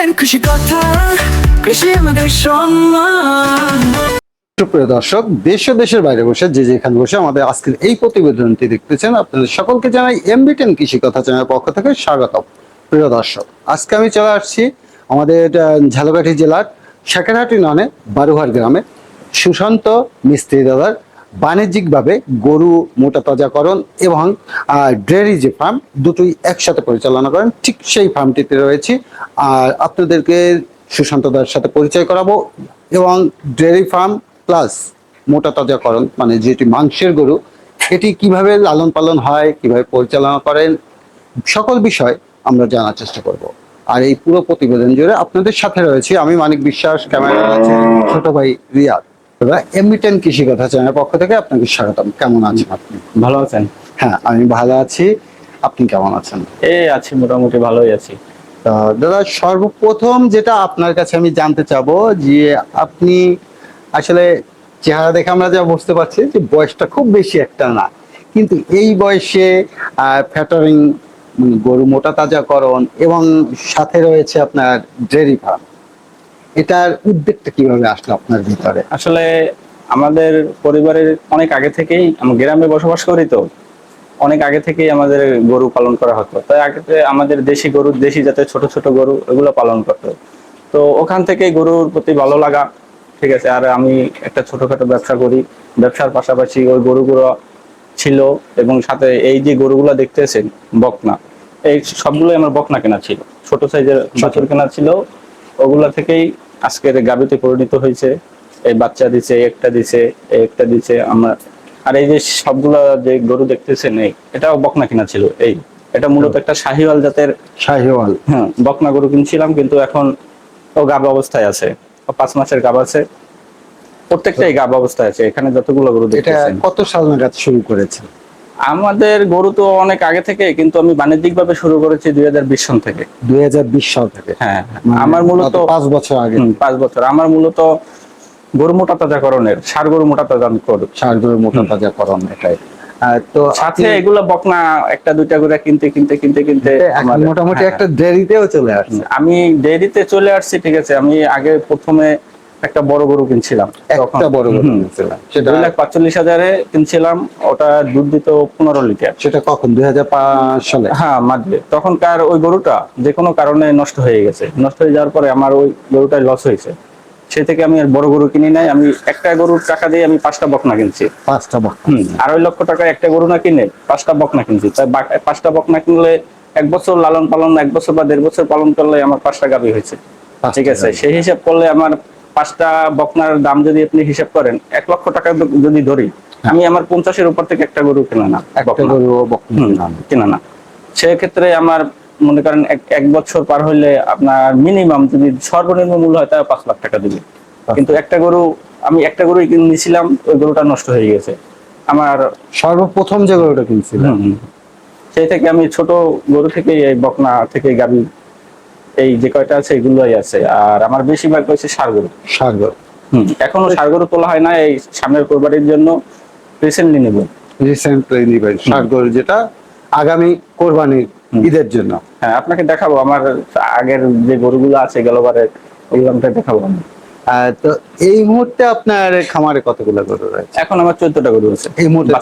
এমবিটেন খুশি কথা সুপ্রিয় দর্শক, দেশ ও দেশের বাইরে বসে, যে যেখানে বসে আমাদের আজকের এই প্রতিবেদনটি দেখতেছেন, আপনাদের সকলকে জানাই এমবিটেন কৃষি কথা চ্যানেলের পক্ষ থেকে স্বাগতম। প্রিয় দর্শক, আজকে আমি চলে আসছি আমাদের ঝালকাঠি জেলার শেখারহাটি ননে বারুহার গ্রামে। সুশান্ত মিস্ত্রি দাদার বাণিজ্যিকভাবে গরু মোটা তাজাকরণ এবং ডেয়ারি যে ফার্ম দুটোই একসাথে পরিচালনা করেন, ঠিক সেই ফার্মটিতে রয়েছি। আর আপনাদেরকে সুশান্ত দার সাথে পরিচয় করাবো এবং ডেয়ারি ফার্ম প্লাস মোটা তাজাকরণ মানে যেটি মাংসের গরু, এটি কীভাবে লালন পালন হয়, কীভাবে পরিচালনা করেন, সকল বিষয় আমরা জানার চেষ্টা করব। আর এই পুরো প্রতিবেদন জুড়ে আপনাদের সাথে রয়েছে আমি মানিক বিশ্বাস ক্যামেরা আছে ছোট ভাই রিয়াদ। এবার এমবিটেন কৃষি কথা চ্যানেলের পক্ষ থেকে আপনাকে স্বাগতম। কেমন আছেন আপনি? ভালো আছেন? হ্যাঁ আমি ভালো আছি। আপনি কেমন আছেন? এই আছি মোটামুটি ভালোই আছি। দাদা সর্বপ্রথম যেটা আপনার কাছে আমি জানতে চাবো যে আপনি আসলে চেহারা দেখে আমরা যা বুঝতে পারছি যে বয়সটা খুব বেশি একটা না। কিন্তু এই বয়সে ফ্যাটারিং গরু মোটা তাজাকরণ এবং সাথে রয়েছে আপনার ডেয়ারি ফার্ম। এটার উদ্যোগটা কীভাবে আসলো আপনার ভিতরে? আসলে আমাদের পরিবারের অনেক আগে থেকেই আমরা গ্রামে বসবাস করি তো অনেক আগে থেকেই আমাদের গরু পালন করা হতো। তাই আগে আমাদের দেশি গরু দেশি জাতের ছোট ছোট গরু এগুলো পালন করতো। তো ওখান থেকে গরুর প্রতি ভালো লাগা ঠিক আছে আর আমি একটা ছোটখাটো ব্যবসা করি। ব্যবসার পাশাপাশি ওই গরুগুলো ছিল এবং সাথে এই যে গরুগুলো দেখতেছেন বকনা এই সবগুলোই আমার বকনা কেনা ছিল। ছোট সাইজের বাছুর কেনা ছিল ওগুলা থেকেই আজকের গাবিতে পরিণত হয়েছে। এই বাচ্চা দিছে একটা দিছে একটা দিছে আমরা আর এই যে সবগুলা যে গরু দেখতেছেন এই এটাও বকনা কিনা ছিল এই এটা মূলত একটা শাহিওয়াল জাতের শাহিওয়াল। হ্যাঁ বকনা গরু কিনছিলাম কিন্তু এখন ও গাব অবস্থায় আছে। পাঁচ মাসের গাব আছে। প্রত্যেকটাই গাব অবস্থায় আছে এখানে যতগুলো গরু এটা দেখতেছেন। কত সাল নাগাদ শুরু করেছে? আমাদের গরু তো অনেক আগে থেকে কিন্তু আমি বাণিজ্যিক ভাবে শুরু করেছি দুই হাজার বিশ সন থেকে। দুই সাল থেকে? হ্যাঁ মানে আমার মূলত পাঁচ বছর আগে। পাঁচ বছর। আমার মূলত গরু মোটা তাজাকরণের সার গরু মোটা তাজা সার গরু মোটা তাজাকরণ এটাই। তো সাথে এগুলো বকনা একটা দুইটা করে কিনতে কিনতে কিনতে কিনতে মোটামুটি হ্যাঁ, একটা দেরিতেও চলে আসছে। আমি ডেয়ারিতে চলে আসছি ঠিক আছে। আমি আগে প্রথমে একটা বড় গরু কিনছিলাম একটা বড় গরু হুম, কিনেছিলেন। সেটা দুই লাখ পাঁচচল্লিশ হাজারে কিনছিলাম ওটা দুধ দিত পনেরো লিটার। সেটা কখন? দুই সালে? হ্যাঁ মাঝে। তখনকার ওই গরুটা যে কোনো কারণে নষ্ট হয়ে গেছে। নষ্ট হয়ে যাওয়ার পরে আমার ওই গরুটা লস হয়েছে। সে থেকে আমি আর বড় গরু কিনি নাই। আমি একটা গরুর টাকা দিয়ে আমি পাঁচটা বকনা কিনছি। পাঁচটা হুম আড়াই লক্ষ টাকা একটা গরু না কিনে পাঁচটা বকনা কিনছি। তাই পাঁচটা বকনা কিনলে এক বছর লালন পালন এক বছর বা দেড় বছর পালন করলে আমার পাঁচটা গাভী হয়েছে। ঠিক আছে সেই হিসাব করলে আমার পাঁচটা বকনার দাম যদি আপনি হিসাব করেন এক লক্ষ টাকা যদি ধরি আমি আমার পঞ্চাশের উপর থেকে একটা গরু কেনা না একটা। গরু কেনা না। সেক্ষেত্রে আমার মনে করেন এক বছর পার হইলে আপনার মিনিমাম যদি সর্বনিম্ন মূল্য হয় তাহলে পাঁচ লাখ টাকা দিবে। কিন্তু একটা গরু আমি একটা গরুই কিনেছিলাম ওই গরুটা নষ্ট হয়ে গেছে আমার সর্বপ্রথম যে গরুটা হুম। সেই থেকে আমি ছোট গরু থেকে এই বকনা থেকে গাবি এই যে কয়টা আছে এগুলোই আছে। আর আমার বেশিরভাগ হচ্ছে সারগরু। সারগরু। সার গরু হুম, এখনও সারগরু তোলা হয় না এই সামনের কোরবানির জন্য রিসেন্টলি নেব। রিসেন্টলি নিবেন সারগরু যেটা আগামী কোরবানির ঈদের জন্য। হ্যাঁ আপনাকে দেখাবো। আমার আগের যে গরুগুলো আছে গেলবারের ওগুলো দেখাবো আমি। তো এই মুহূর্তে আপনার খামারে কতগুলো গরু রয়েছে? এখন আমার চোদ্দটা গরু আছে। এই মুহূর্তে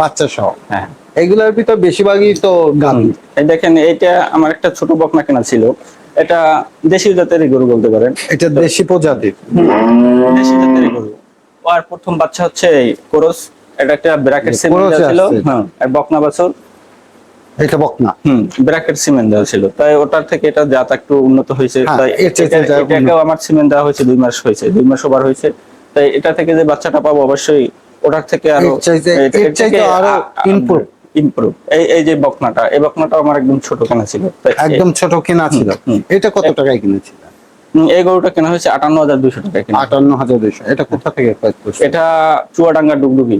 বাচ্চা সহ। হ্যাঁ। এগুলোর ভিতর বেশিরভাগই তো গাভী। দেখেন এটা আমার একটা ছোট বকনা কেনা ছিল। এটা দেশি জাতের গরু বলতে পারেন। এটা দেশি প্রজাতির। দেশি জাতের গরু। ও আর প্রথম বাচ্চা হচ্ছে এই কোরস। এটা একটা ব্র্যাকেট ছিল। হ্যাঁ আর বকনা বাছুর। এটা বকনা হুম ব্র্যাকেট সিমেন্ট দেওয়া ছিল। তাই ওটার থেকে এটা জাত একটু উন্নত হয়েছে হ্যাঁ, তাই এটাকেও আমার সিমেন্ট দেওয়া হয়েছে দুই মাস হয়েছে দুই মাস ওভার হয়েছে। তাই এটা থেকে যে বাচ্চাটা পাবো অবশ্যই ওটার থেকে আরও আরও improve। improve। এই এই যে বকনাটা এই বকনাটা আমার একদম ছোট কেনা ছিল। একদম ছোট কেনা ছিল। এটা কত টাকায় কিনেছিলেন? হুম, এই গরুটা কেনা হয়েছে আটান্ন হাজার দুইশো টাকা কিনা আটান্ন হাজার দুইশো। এটা কোথা থেকে এটা চুয়াডাঙ্গা ডুগডুগি।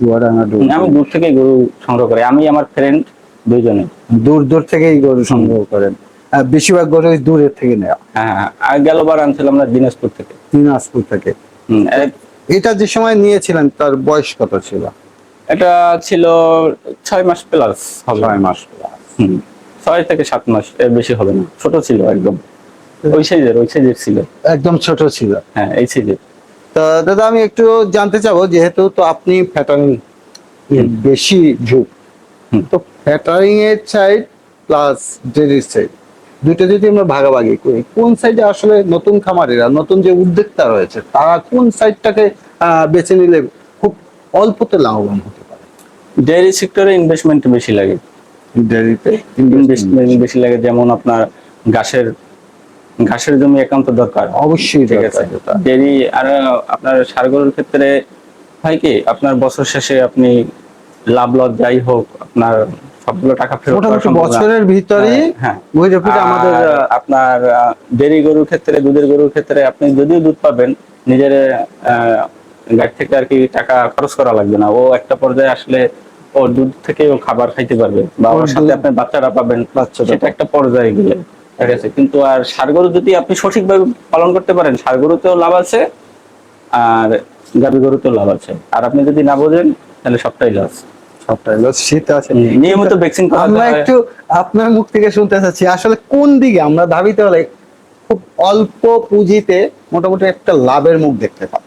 চুয়াডাঙ্গা ডুব। আমি দূর থেকে গরু সংগ্রহ করি। আমি আমার ফ্রেন্ড দুইজনে। দূর দূর থেকেই গরু সংগ্রহ করেন। বেশিরভাগ গরু দূরের থেকে নেওয়া হ্যাঁ হ্যাঁ আর গেলবার আনছিলাম আমরা দিনাজপুর থেকে। দিনাজপুর থেকে। এটা যে সময় নিয়েছিলেন তার বয়স কত ছিল? এটা ছিল ছয় মাস প্লাস হবে। ছয় মাস হুম, ছয় থেকে সাত মাস এর বেশি হবে না। ছোট ছিল একদম। ওই সাইজের ওই সাইজের ছিল। একদম ছোট ছিল। হ্যাঁ এই সাইজের। তো দাদা আমি একটু জানতে চাবো যেহেতু তো আপনি ফ্যাটারিং বেশি ঝুঁক। তো ফ্যাটারিং এর সাইড প্লাস ডেরির সাইড দুইটা যদি আমরা ভাগাভাগি করি কোন সাইডে আসলে নতুন খামারিরা নতুন যে উদ্যোক্তা রয়েছে তারা কোন সাইডটাকে বেছে নিলে খুব অল্পতে লাভবান হতে পারে? ডেয়ারি সেক্টরে ইনভেস্টমেন্ট বেশি লাগে। ডেরিতে ইনভেস্টমেন্ট বেশি। লাগে যেমন আপনার ঘাসের ঘাসের জমি একান্ত দরকার। অবশ্যই ঠিক আছে। ডেরি আর আপনার সার গরুর ক্ষেত্রে হয় কি আপনার বছর শেষে আপনি লাভ লস যাই হোক আপনার সবগুলো টাকা ফেরত মোটামুটি বছরের ভিতরেই হ্যাঁ, হ্যাঁ। আমাদের আপনার ডেরি গরুর ক্ষেত্রে দুধের গরুর ক্ষেত্রে আপনি যদিও দুধ পাবেন নিজের গাড়ি থেকে আর কি টাকা খরচ করা লাগবে না। ও একটা পর্যায়ে আসলে ও দুধ থেকে ও খাবার খাইতে পারবে বা ওর সাথে আপনি বাচ্চারা পাবেন সেটা একটা পর্যায়ে গেলে ঠিক আছে? কিন্তু আর ষাড় গরু যদি আপনি সঠিকভাবে পালন করতে পারেন ষাড় গরুতেও লাভ আছে আর গাভী গরুতেও লাভ আছে। আর আপনি যদি না বোঝেন তাহলে সবটাই লস শীত আছে। নিয়মিত ভ্যাকসিন আমরা একটু আপনার মুখ থেকে শুনতে চাচ্ছি আসলে কোন দিকে? আমরা ধাবিতে হলে খুব অল্প পুঁজিতে মোটামুটি একটা লাভের মুখ দেখতে পাবো।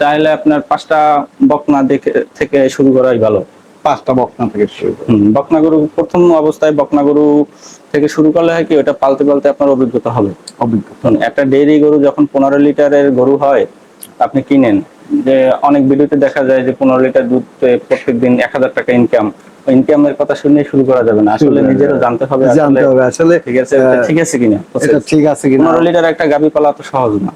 তাহলে আপনার পাঁচটা বকনা দেখে থেকে শুরু করাই ভালো। পাঁচটা বকনা থেকে শুরু বকনা গরু প্রথম অবস্থায় বকনা গরু থেকে শুরু করলে হয় কি ওটা পালতে পালতে আপনার অভিজ্ঞতা হবে। অভিজ্ঞতা। একটা ডেইরি গরু যখন পনেরো লিটারের গরু হয় আপনি কিনেন যে অনেক ভিডিওতে দেখা যায় যে পনেরো লিটার দুধ প্রত্যেক দিন এক হাজার টাকা ইনকাম ইনকামের কথা শুনে শুরু করা যাবে না। আসলে নিজেরও জানতে হবে জানতে হবে আসলে ঠিক আছে ঠিক আছে কিনা? ঠিক আছে কিনা? পনেরো লিটার একটা গাভী পালা তো সহজ না।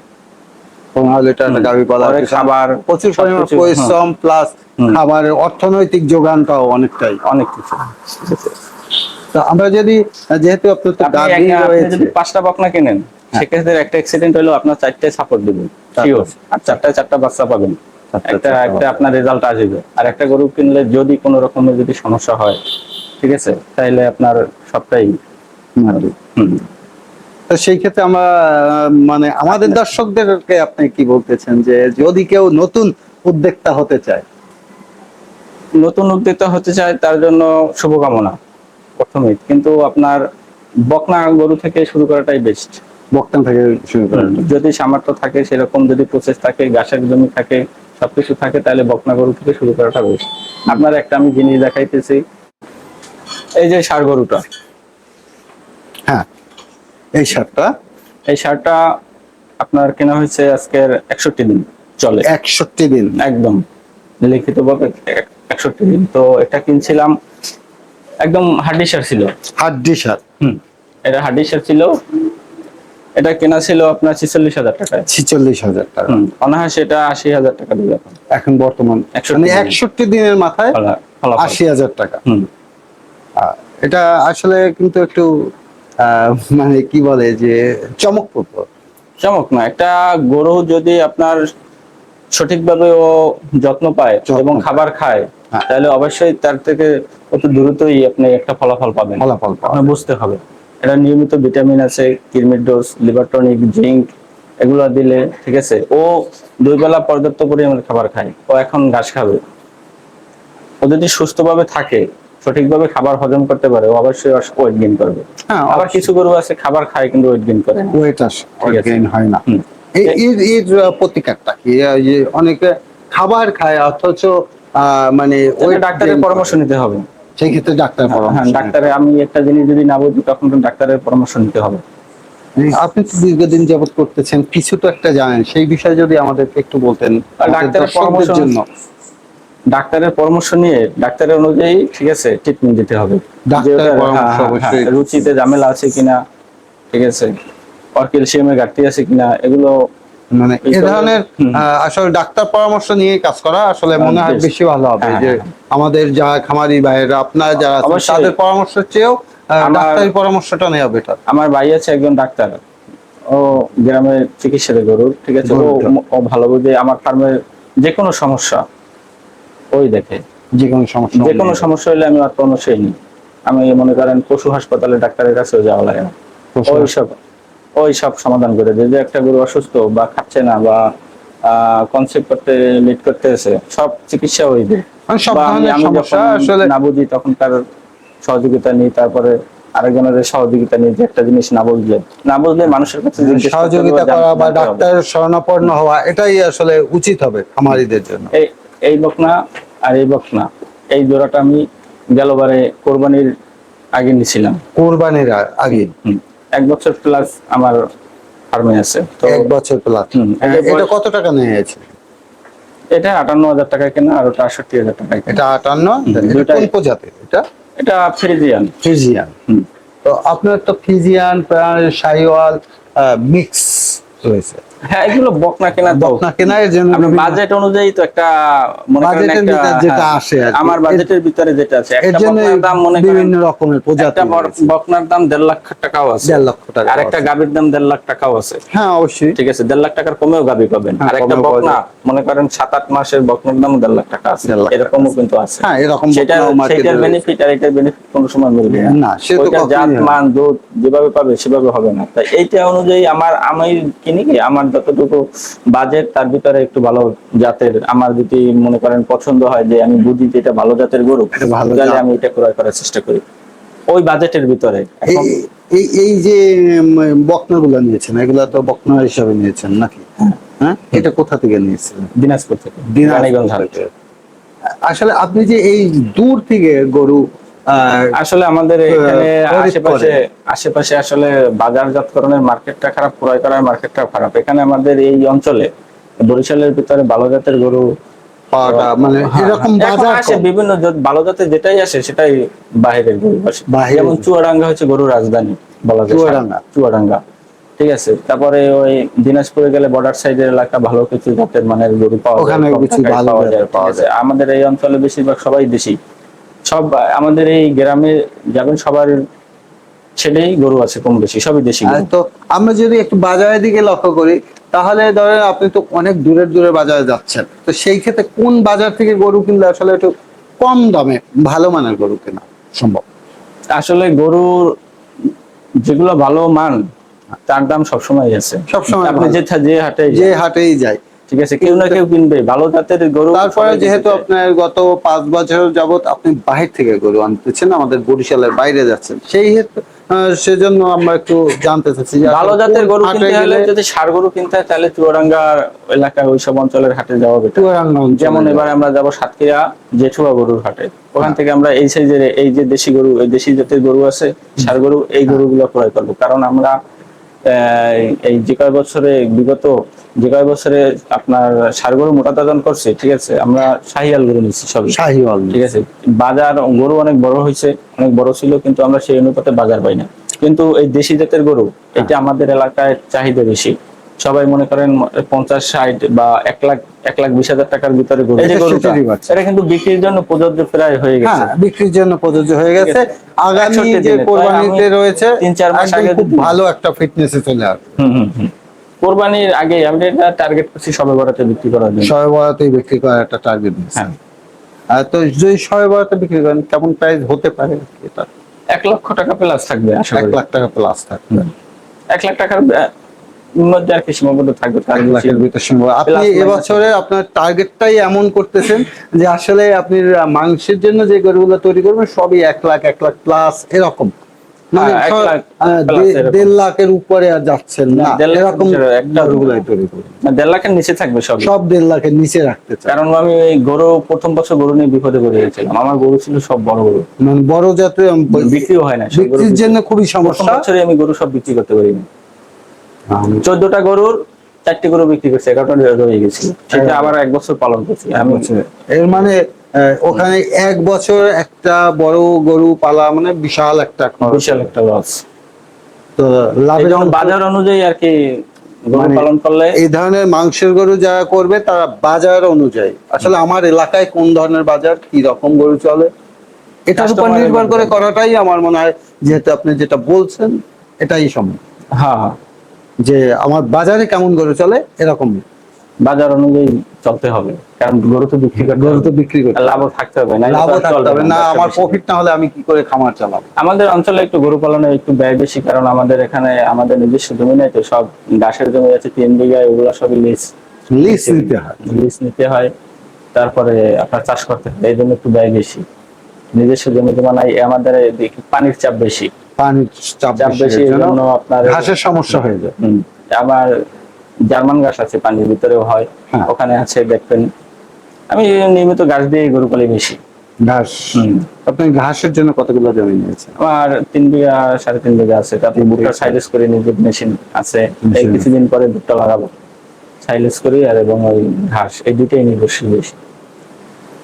পনেরো লিটার। গাভি পালা খাবার প্রচুর পরিমাণ পরিশ্রম প্লাস। খাবারের অর্থনৈতিক যোগানটাও অনেকটাই। অনেক কিছু। তো আমরা যদি যেহেতু আপনার তো আপনি গাভি আপনি রয়েছে। যদি পাঁচটা বকনা কেনেন। সেক্ষেত্রে একটা অ্যাক্সিডেন্ট হলেও আপনার চারটায় সাপোর্ট দিবে। আর চারটায় চারটা বাচ্চা পাবেন। একটা একটা আপনার রেজাল্ট আসবে। আর একটা গরু কিনলে যদি কোনো রকমের যদি সমস্যা হয় ঠিক আছে? তাহলে আপনার সবটাই সেই ক্ষেত্রে আমরা মানে আমাদের দর্শকদেরকে আপনি কি বলতেছেন যে যদি কেউ নতুন উদ্যোক্তা হতে চায়? নতুন উদ্যোক্তা হতে চায় তার জন্য শুভকামনা প্রথমেই। কিন্তু আপনার বকনা গরু থেকে শুরু করাটাই বেস্ট বক্তান থেকে শুরু করেন যদি সামর্থ্য থাকে সেরকম যদি প্রসেস থাকে ঘাসের জমি থাকে সবকিছু থাকে তাহলে বকনা গরু থেকে শুরু করাটা বেস্ট আপনার একটা আমি জিনিস দেখাইতেছি। এই যে ষাড় গরুটা। হ্যাঁ। এই শার্টটা এই সারটা আপনার কেনা হয়েছে আজকের একষট্টি দিন চলে। একষট্টি দিন? একদম। লিখিত ভাবে একষট্টি দিন। তো এটা কিনছিলাম একদম হাড্ডি সার ছিল। হাড্ডি সার। হুম। এটা হাড্ডি সার ছিল। এটা কেনা ছিল আপনার ছিচল্লিশ হাজার টাকায়। ছিচল্লিশ হাজার টাকা। হুম অনায়াসে এটা আশি হাজার টাকা দিবে এখন। বর্তমান 61 মানে দিন। একষট্টি দিনের মাথায় আশি হাজার টাকা। এটা আসলে কিন্তু একটু মানে কি বলে যে চমকপ্রদ। চমক না একটা গরু যদি আপনার সঠিকভাবে ও যত্ন পায় এবং খাবার খায় হ্যাঁ। তাহলে অবশ্যই তার থেকে অতি দ্রুতই আপনি একটা ফলাফল পাবেন। ফলাফল বুঝতে হবে। এটা নিয়মিত ভিটামিন আছে কিরমির ডোজ লিভার টনিক জিঙ্ক এগুলো দিলে ঠিক আছে ও দুই বেলা পর্যাপ্ত পরিমাণে খাবার খায় ও এখন ঘাস খাবে। ও যদি সুস্থভাবে থাকে সঠিকভাবে খাবার হজম করতে পারে ও অবশ্যই ওয়েট গেইন করবে। হ্যাঁ আবার কিছু গরু আছে খাবার খায় কিন্তু ওয়েট গেইন করে। না। ওয়েট আসে আছে। গেইন হয় না। এর এর প্রতিকারটা কি? এই অনেকে খাবার খায় অথচ মানে weight ডাক্তারের পরামর্শ নিতে হবে। সেই ক্ষেত্রে ডাক্তার পরামর্শ হ্যাঁ নিতে আমি একটা জিনিস যদি না বুঝি তখন ডাক্তারের পরামর্শ নিতে হবে। আপনি তো দীর্ঘদিন যাবত করতেছেন কিছু তো একটা জানেন। সেই বিষয়ে যদি আমাদেরকে একটু বলতেন ডাক্তারের দর্শকদের পরামর্শ জন্য। ডাক্তারের পরামর্শ নিয়ে ডাক্তারের অনুযায়ী ঠিক আছে ট্রিটমেন্ট দিতে হবে। হ্যাঁ, হ্যাঁ, রুচিতে ঝামেলা আছে কিনা ঠিক আছে ক্যালসিয়ামের ঘাটতি আছে কিনা এগুলো মানে এ এইসব- ধরনের আসলে ডাক্তার পরামর্শ নিয়ে কাজ করা আসলে মনে হয় বেশি। ভালো হবে। হ্যাঁ, যে হ্যাঁ। আমাদের যারা খামারি ভাইয়েরা আপনারা যারা তাদের পরামর্শের চেয়েও আমার- পরামর্শটা নেওয়া বেটার আমার ভাই আছে একজন ডাক্তার। ও গ্রামের চিকিৎসা দেয় গরুর ঠিক আছে? ও ভালো বুঝে আমার ফার্মের যে কোনো সমস্যা ওই দেখে। যে কোনো সমস্যা যে কোনো সমস্যা হলে আমি আর পরামর্শই নিই। আমি মনে করেন পশু হাসপাতালে ডাক্তারের কাছেও যাওয়া লাগে না। পশু ওই সব সমাধান করে দেয় যে একটা গরু অসুস্থ বা খাচ্ছে না বা কনসেপ্ট করতে লিড করতেছে সব চিকিৎসা ওই দেয় মানে সব ধরনের সমস্যা আসলে না বুঝি তখন তার সহযোগিতা নিই তারপরে আরেকজনের সহযোগিতা নিয়ে যে একটা জিনিস না বুঝলে। না বুঝলে মানুষের কাছে জিজ্ঞেস সহযোগিতা করা বা ডাক্তার শরণাপন্ন হওয়া এটাই আসলে উচিত হবে খামারিদের জন্য। এই এই বকনা আর এই বকনা এই জোড়াটা আমি গেলবারে কোরবানির আগে নিছিলাম। কোরবানির আগে। এক বছর প্লাস আমার ফার্মে আছে তো এক বছর প্লাস এটা কত টাকা নিয়ে আছে এটা আটান্ন হাজার টাকা কেনা আর ওটা আটষট্টি হাজার টাকা এটা আটান্ন। কোন প্রজাতির? এটা? এটা ফ্রিজিয়ান। ফ্রিজিয়ান। তো আপনার তো ফিজিয়ান শাইওয়াল মিক্স রয়েছে। হ্যাঁ এগুলো বকনা কেনা তো। বকনা কেনা আপনার বাজেট অনুযায়ী তো একটা মনে করেন একটা যেটা আসে আমার বাজেটের ভিতরে যেটা আছে একটা বকনার দাম মনে করেন বিভিন্ন রকমের প্রজাতি একটা বকনার দাম দেড় লাখ টাকাও আছে। দেড় লক্ষ টাকা আর একটা গাভীর দাম দেড় লাখ টাকাও আছে। হ্যাঁ অবশ্যই। ঠিক আছে দেড় লাখ টাকার কমেও গাভী পাবেন। হ্যাঁ, আর একটা বকনা মনে করেন সাত আট মাসের বকনার দাম দেড় লাখ টাকা আছে। এরকমও কিন্তু আছে। হ্যাঁ এরকম সেটার বকনাও market এ সেটার বেনিফিট আর এটার বেনিফিট কোনো সময় মিলবে না। না সে তো জাত মান দুধ যেভাবে পাবে সেভাবে হবে না। তাই এইটা অনুযায়ী আমার আমি কিনি কি? আমার যতটুকু বাজেট তার ভিতরে একটু ভালো জাতের আমার যদি মনে করেন পছন্দ হয় যে আমি বুঝি যে এটা ভালো জাতের গরু তাহলে আমি এটা ক্রয় করার চেষ্টা করি। ওই বাজেটের ভিতরে। এই- এই যে বকনা গুলা নিয়েছেন এগুলা তো বকনা হিসাবে নিয়েছেন নাকি? হ্যাঁ। এটা কোথা থেকে নিয়েছিলেন দিনাজপুর থেকে দিনাজপুর রানীগঞ্জ আসলে আপনি যে এই দূর থেকে গরু আসলে আমাদের এখানে আশেপাশে আশেপাশে আসলে বাজারজাতকরণের মার্কেটটা খারাপ ক্রয় করার মার্কেটটা খারাপ। এখানে আমাদের এই অঞ্চলে বরিশালের ভিতরে ভালো জাতের গরু পাওয়াটা মানে হ্যাঁ, এরকম বাজার আসে বিভিন্ন ভালো জাতের যেটাই আসে সেটাই বাইরের গরু আসে। যেমন চুয়াডাঙ্গা হচ্ছে গরুর রাজধানী বলা যায় চুয়াডাঙ্গা। চুয়াডাঙ্গা। ঠিক আছে? তারপরে ওই দিনাজপুরে গেলে বর্ডার সাইডের এলাকা ভালো কিছু জাতের মানের গরু পাওয়া যায় কিছু ভালো পাওয়া যায়? আমাদের এই অঞ্চলে বেশিরভাগ সবাই দেশি। সব আমাদের এই গ্রামে যাবেন সবার ছেলেই গরু আছে কম বেশি সবই দেশি তো আমরা যদি একটু বাজারের দিকে লক্ষ্য করি তাহলে ধরেন আপনি তো অনেক দূরের দূরে বাজারে যাচ্ছেন। তো সেই ক্ষেত্রে কোন বাজার থেকে গরু কিনলে আসলে একটু কম দামে ভালো মানের গরু কেনা সম্ভব? আসলে গরুর যেগুলো ভালো মান তার দাম সবসময় আছে। সবসময় আপনি। যে যে হাটে যে হাটেই যায় ঠিক আছে কেউ না কেউ কিনবে। ভালো জাতের গরু তারপরে যেহেতু আপনার গত পাঁচ বছর যাবত আপনি বাহির থেকে গরু আনতেছেন আমাদের বরিশালের বাইরে যাচ্ছেন সেই হেতু সেজন্য আমরা একটু জানতে চাচ্ছি ভালো জাতের গরু কিনতে হলে যদি সার গরু কিনতে হয় তাহলে চুয়াডাঙ্গার এলাকায় ওইসব অঞ্চলের হাটে যাওয়া বেটার চুয়াডাঙ্গা অঞ্চলে। যেমন এবার আমরা যাব সাতক্ষীরা জেঠুয়া গরুর হাটে। ওখান থেকে আমরা এই সাইজের এই যে দেশি গরু এই দেশি জাতের গরু আছে সার গরু এই গরুগুলো ক্রয় করব। কারণ আমরা এই যে কয় বছরে বিগত যে কয় বছরে আপনার সার গরু মোটাতাজন করছে ঠিক আছে? আমরা শাহিয়াল গরু নিচ্ছি সবই। শাহিওয়াল। ঠিক আছে? বাজার গরু অনেক বড় হয়েছে অনেক বড় ছিল কিন্তু আমরা সেই অনুপাতে বাজার পাই না। কিন্তু এই দেশি জাতের গরু এটা আমাদের এলাকায় চাহিদা বেশি। সবাই মনে করেন পঞ্চাশ ষাট বা এক লাখ এক লাখ বিশ হাজার টাকার ভিতরে এটা কিন্তু বিক্রির জন্য প্রযোজ্য প্রায় হয়ে গেছে। হ্যাঁ বিক্রির জন্য প্রযোজ্য হয়ে গেছে। আগামী যে কোরবানিতে রয়েছে তিন চার মাস আগে খুব ভালো একটা ফিটনেসে চলে আসবে। কোরবানির আগে আমি এটা টার্গেট করছি সবে বরাতে বিক্রি করার জন্য। বরাতেই বিক্রি করার একটা টার্গেট হ্যাঁ। আর তো যদি শয়ে বরাতে বিক্রি করেন কেমন প্রাইস হতে পারে? এটা এক লক্ষ টাকা প্লাস থাকবে এক লাখ টাকা প্লাস থাকবে। এক লাখ টাকার মধ্যে আর কি সীমাবদ্ধ থাকবে তার লাখের ভিতর সম্ভব আপনি এবছরে আপনার টার্গেটটাই এমন করতেছেন যে আসলে আপনি মাংসের জন্য যে গরুগুলো তৈরি করবেন সবই এক লাখ এক লাখ প্লাস এরকম। মানে হ্যাঁ, দে- এরকম। দেড় লাখের উপরে আর যাচ্ছেন না। এরকম নিচে একটা গরুগুলাই তৈরি করবেন। দেড় লাখের নিচে থাকবে সব সব দেড় লাখের নিচে রাখতে চান। কারণ আমি এই গরু প্রথম বছর গরু নিয়ে বিপদে পড়ে গেছিলাম। আমার গরু ছিল সব বড় গরু। মানে বড় জাতের বিক্রিও হয় না বিক্রির জন্য খুবই সমস্যা। বছরে আমি গরু সব বিক্রি করতে পারিনি। চোদ্দটা গরুর চারটি গরু বিক্রি করছে এগারোটা রয়ে গেছিল সেটা আবার এক বছর পালন করছি। এর মানে ওখানে এক বছর একটা বড় গরু পালা মানে বিশাল একটা। বিশাল একটা লস তো লাভের অঙ্ক- বাজার অনুযায়ী আর কি গরু মানে পালন করলে এই ধরনের মাংসের গরু যারা করবে তারা বাজার অনুযায়ী। আসলে আমার এলাকায় কোন ধরনের বাজার কি রকম গরু চলে এটার উপর নির্ভর করে করাটাই আমার মনে হয় যেহেতু আপনি যেটা বলছেন এটাই সম্ভব। হ্যাঁ হ্যাঁ। যে আমার বাজারে কেমন গরু চলে এরকম। বাজার অনুযায়ী চলতে হবে কারণ গরু তো বিক্রি করতে গরু তো বিক্রি করতে লাভও থাকতে হবে না তো লাভও থাকতে হবে। না আমার প্রফিট না হলে আমি কি করে খামার চালাবো? আমাদের অঞ্চলে একটু গরু পালনের একটু ব্যয় বেশি কারণ আমাদের এখানে আমাদের নিজস্ব জমি নাই তো সব ঘাসের জমি আছে তিন বিঘা এগুলো সবই লিজ লিস নিতে হয়। লিজ নিতে হয় তারপরে আপনার চাষ করতে হয় এই জন্য একটু ব্যয় বেশি। নিজস্ব জমি জমা নাই আমাদের পানির চাপ বেশি। পানির চাপ বেশি জন্য আপনার ঘাসের সমস্যা হয়ে যায়। আবার জার্মান ঘাস আছে পানির ভিতরেও হয়। হ্যাঁ। ওখানে আছে দেখবেন। আমি নিয়মিত ঘাস দিয়ে গরু পালি বেশি। ঘাস? আপনি ঘাসের জন্য কতগুলো জমি নিয়েছেন? আমার তিন বিঘা সাড়ে তিন বিঘা আছে। তাতে ভুট্টা বিঘা। সাইলেজ করে নিজের মেশিন আছে। এই। কিছুদিন পরে ভুট্টা লাগাবো। সাইলেজ করি আর এবং ওই ঘাস এই দুটোই নির্ভরশীল বেশি।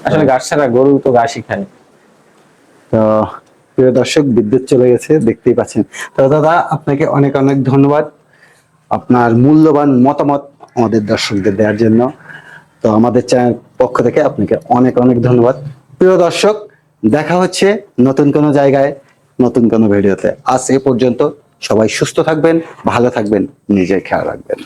আসলে ঘাস ছাড়া গরু তো ঘাসই খায়। তো প্রিয় দর্শক, বিদ্যুৎ চলে গেছে, দেখতেই পাচ্ছেন। তো দাদা, আপনাকে অনেক অনেক ধন্যবাদ আপনার মূল্যবান মতামত আমাদের দর্শকদের দেওয়ার জন্য। তো আমাদের চ্যানেল পক্ষ থেকে আপনাকে অনেক অনেক ধন্যবাদ। প্রিয় দর্শক, দেখা হচ্ছে নতুন কোনো জায়গায়, নতুন কোনো ভিডিওতে। আজ এ পর্যন্ত সবাই সুস্থ থাকবেন, ভালো থাকবেন, নিজের খেয়াল রাখবেন।